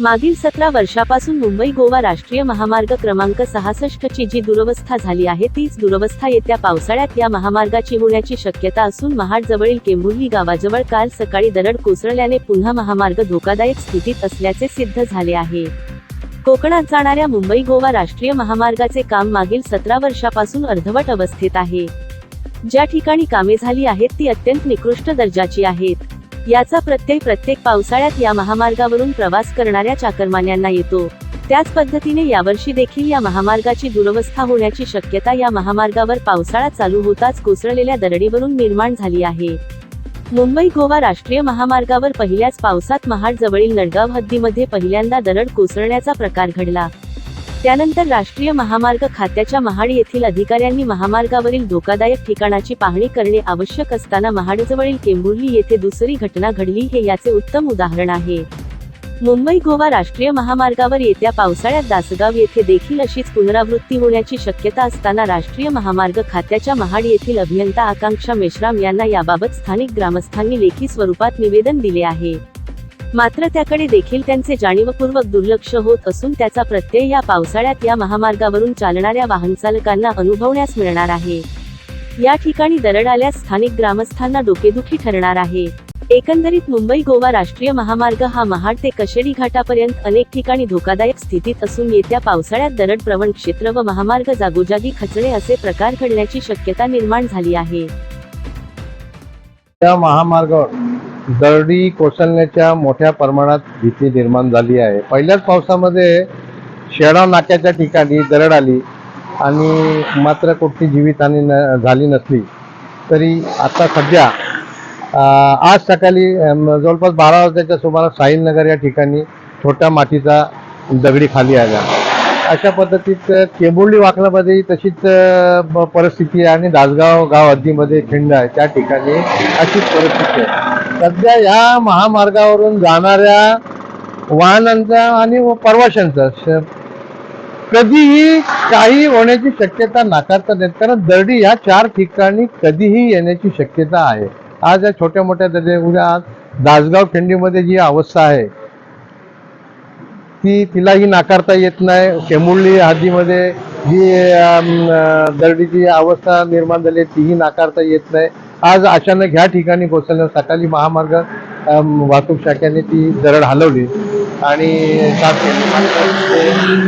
मागील सतरा वर्षापासून मुंबई गोवा राष्ट्रीय महामार्ग क्रमांक सहासष्ट ची जी दुरवस्था झाली आहे तीच दुरवस्था येत्या पावसाळ्यात या महामार्गाची होण्याची शक्यता असून महाड जवळील केंबुर्ली गावाजवळ काल सकाळी दरड कोसळल्याने पुन्हा महामार्ग धोकादायक स्थितीत असल्याचे सिद्ध झाले आहे. कोकणात जाणाऱ्या मुंबई गोवा राष्ट्रीय महामार्गाचे काम मागील सतरा वर्षापासून अर्धवट अवस्थेत आहे. ज्या ठिकाणी कामे झाली आहेत ती अत्यंत निकृष्ट दर्जाची आहेत. याचा प्रत्यय प्रत्येक पावसाळ्यात या महामार्गावरून प्रवास करणाऱ्या चाकरमान्यांना येतो. त्याच पद्धतीने यावर्षी देखील या महामार्गाची दुरवस्था होण्याची शक्यता या महामार्गावर पावसाळा चालू होताच कोसळलेल्या दरडीवरून निर्माण झाली आहे. मुंबई गोवा राष्ट्रीय महामार्गावर पहिल्याच पावसात महाड जवळील नडगाव हद्दीमध्ये पहिल्यांदा दरड कोसळण्याचा प्रकार घडला. त्यानंतर राष्ट्रीय महामार्ग खात्याच्या महाड येथील अधिकाऱ्यांनी महामार्गावरील धोकादायक ठिकाणाची पाहणी करणे आवश्यक असताना महाडजवळील केंबुर्ली येथे दुसरी घटना घडली हे याचे उत्तम उदाहरण आहे. मुंबई गोवा राष्ट्रीय महामार्गावर येत्या पावसाळ्यात दासगाव येथे देखील अशीच पुनरावृत्ती होण्याची शक्यता असताना राष्ट्रीय महामार्ग खात्याच्या महाड येथील अभियंता आकांक्षा मेश्राम यांना याबाबत स्थानिक ग्रामस्थांनी लेखी स्वरूपात निवेदन दिले आहे. मात्र त्याकडे देखील त्यांचे जाणीवपूर्वक दुर्लक्ष होत असून त्याचा प्रत्यय या पावसाळ्यात या महामार्गावरून चालणाऱ्या वाहनचालकांना अनुभवण्यास मिळणार आहे. या ठिकाणी दरड आल्यास स्थानिक ग्रामस्थांना डोकेदुखी ठरणार आहे. एकंदरीत मुंबई गोवा राष्ट्रीय महामार्ग हा महाड ते कशेडी घाटापर्यंत अनेक ठिकाणी धोकादायक स्थितीत असून येत्या पावसाळ्यात दरड प्रवण क्षेत्र व महामार्ग जागोजागी खचणे असे प्रकार घडण्याची शक्यता निर्माण झाली आहे. या महामार्गावर दरडी कोसळण्याच्या मोठ्या प्रमाणात भीती निर्माण झाली आहे. पहिल्याच पावसामध्ये शेळाव नाक्याच्या ठिकाणी दरड आली आणि मात्र कुठली जीवितहानी न झाली नसली. तरी आता सध्या आज सकाळी जवळपास बारा वाजताच्या सुमारास साहिलनगर या ठिकाणी छोट्या मातीचा दगडी खाली आला अशा पद्धतीत केंबुर्ली वाकलामध्ये तशीच परिस्थिती आहे आणि दासगाव गाव हद्दीमध्ये खिंड आहे. त्या ठिकाणी अशीच परिस्थिती आहे. सध्या या महामार्गावरून जाणाऱ्या वाहनांचा आणि प्रवाशांचा कधीही काही होण्याची शक्यता नाकारता नाहीत कारण दरडी या चार ठिकाणी कधीही येण्याची शक्यता आहे. आज या छोट्या मोठ्या दर्डे उद्या आज दासगाव खिंडीमध्ये जी अवस्था आहे ती तिलाही नाकारता येत नाही. केमुर्ली हद्दीमध्ये जी दर्डीची अवस्था निर्माण झाली तीही नाकारता येत नाही. आज अचानक ह्या ठिकाणी कोसळल्या सकाळी महामार्ग वाहतूक शाखेने ती दरड हलवली. आणि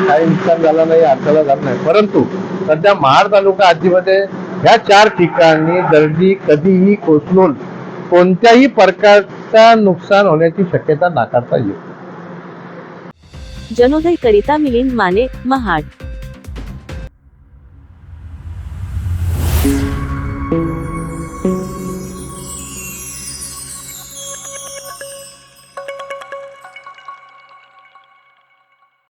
काही नुकसान झालं नाही अडथळा झाला नाही. परंतु सध्या महाड तालुका हद्दीमध्ये ह्या चार ठिकाणी दरडी कधीही कोसळून कोणत्याही प्रकारचा नुकसान होण्याची शक्यता नाकारता येईल जनोदय करिता मिलिंद माने महाड.